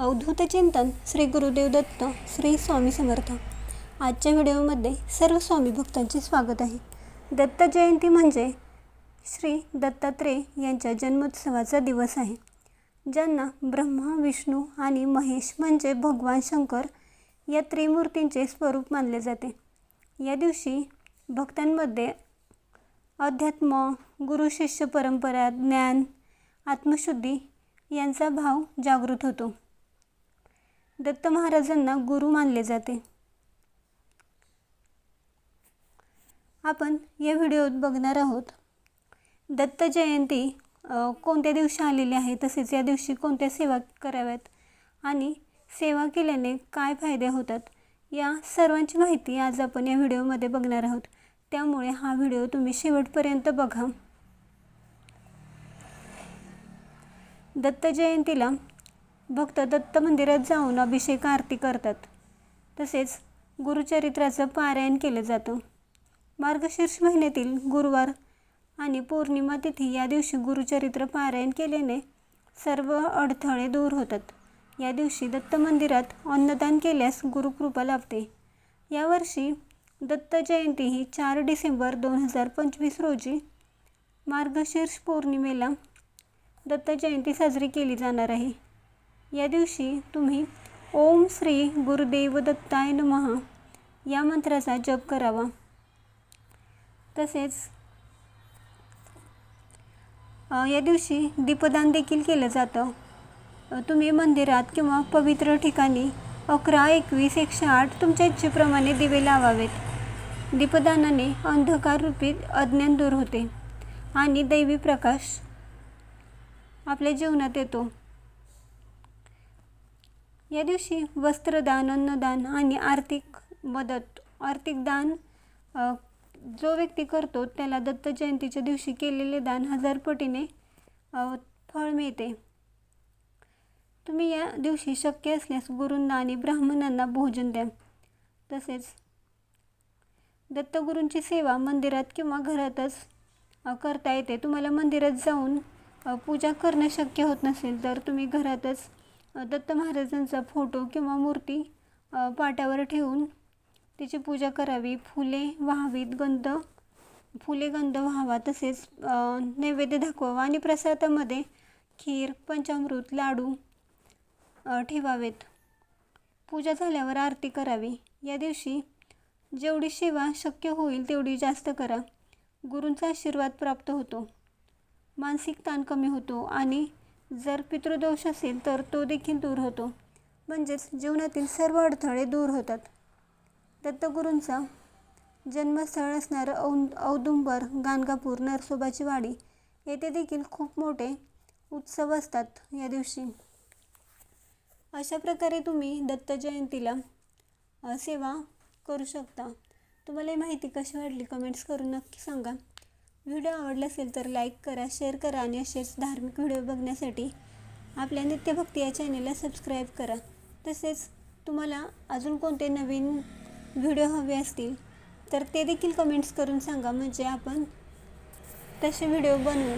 अवधूत चिंतन श्री गुरुदेव दत्त श्री स्वामी समर्थ. आजच्या व्हिडिओमध्ये सर्व स्वामी भक्तांचे स्वागत आहे. दत्त जयंती म्हणजे श्री दत्तात्रेय यांच्या जन्मोत्सवाचा दिवस आहे. ज्यांना ब्रह्मा विष्णू आणि महेश म्हणजे भगवान शंकर या त्रिमूर्तींचे स्वरूप मानले जाते. या दिवशी भक्तांमध्ये अध्यात्म गुरु शिष्य परंपरा ज्ञान आत्मशुद्धी यांचा भाव जागृत होतो. दत्त महाराजांना गुरु मानले जाते. आपण या व्हिडिओत बघणार आहोत दत्त जयंती कोणत्या दिवशी आलेली आहे तसेच या दिवशी कोणत्या सेवा कराव्यात आणि सेवा केल्याने काय फायदे होतात या सर्वांची माहिती आज आपण या व्हिडिओमध्ये बघणार आहोत. त्यामुळे हा व्हिडिओ तुम्ही शेवटपर्यंत बघा. दत्त जयंतीला भक्त दत्त मंदिरात जाऊन अभिषेक आरती करतात. तसेच गुरुचरित्राचं पारायण केलं जातं. मार्गशीर्ष महिन्यातील गुरुवार आणि पौर्णिमा तिथी या दिवशी गुरुचरित्र पारायण केल्याने सर्व अडथळे दूर होतात. या दिवशी दत्त मंदिरात अन्नदान केल्यास गुरुकृपा लाभते. यावर्षी दत्त जयंती ही चार डिसेंबर दोन हजार पंचवीस रोजी मार्गशीर्ष पौर्णिमेला दत्त जयंती साजरी केली जाणार आहे. या दिवशी तुम्ही ओम श्री गुरुदेव दत्ताय नमः या मंत्राचा जप करावा. तसेच या दिवशी दीपदान देखील केलं जातं. तुम्ही मंदिरात किंवा पवित्र ठिकाणी अकरा एकवीस एकशे आठ तुमच्या इच्छेप्रमाणे दिवे लावावेत. दीपदानाने अंधकार रूपी अज्ञान दूर होते आणि दैवी प्रकाश आपल्या जीवनात येतो. या दिवशी वस्त्रदान अन्नदान आणि आर्थिक मदत आर्थिक दान जो व्यक्ती करतो त्याला दत्त जयंतीच्या दिवशी केलेले दान हजारपटीने फळ मिळते. तुम्ही या दिवशी शक्य असल्यास गुरूंना आणि ब्राह्मणांना भोजन द्या. तसेच दत्तगुरूंची सेवा मंदिरात किंवा घरातच करता येते. तुम्हाला मंदिरात जाऊन पूजा करणं शक्य होत नसेल तर तुम्ही घरातच दत्त महाराजांचा फोटो किंवा मूर्ती पाट्यावर ठेवून तिची पूजा करावी. फुले व्हावीत गंध. फुले गंध व्हावा तसेच नैवेद्य दाखवावा आणि प्रसादामध्ये खीर पंचामृत लाडू ठेवावेत. पूजा झाल्यावर आरती करावी. या दिवशी जेवढी सेवा शक्य होईल तेवढी जास्त करा. गुरूंचा आशीर्वाद प्राप्त होतो. मानसिक ताण कमी होतो आणि जर पितृदोष असेल तर तो देखील दूर होतो. म्हणजेच जीवनातील सर्व अडथळे दूर होतात. दत्तगुरूंचा जन्मस्थळ असणारं औ औदुंबर गाणगापूर नरसोबाची वाडी येथे देखील खूप मोठे उत्सव असतात या दिवशी. अशा प्रकारे तुम्ही दत्त जयंतीला सेवा करू शकता. तुम्हाला ही माहिती कशी वाटली कमेंट्स करून नक्की सांगा. व्हिडिओ आवडला असेल तर लाईक करा शेअर करा आणि असेच धार्मिक व्हिडिओ बघण्यासाठी आपल्या नित्यभक्ती या चॅनेलला सबस्क्राईब करा. तसेच तुम्हाला अजून कोणते नवीन व्हिडिओ हवे असतील तर ते देखील कमेंट्स करून सांगा. म्हणजे आपण तसे व्हिडिओ बनवू.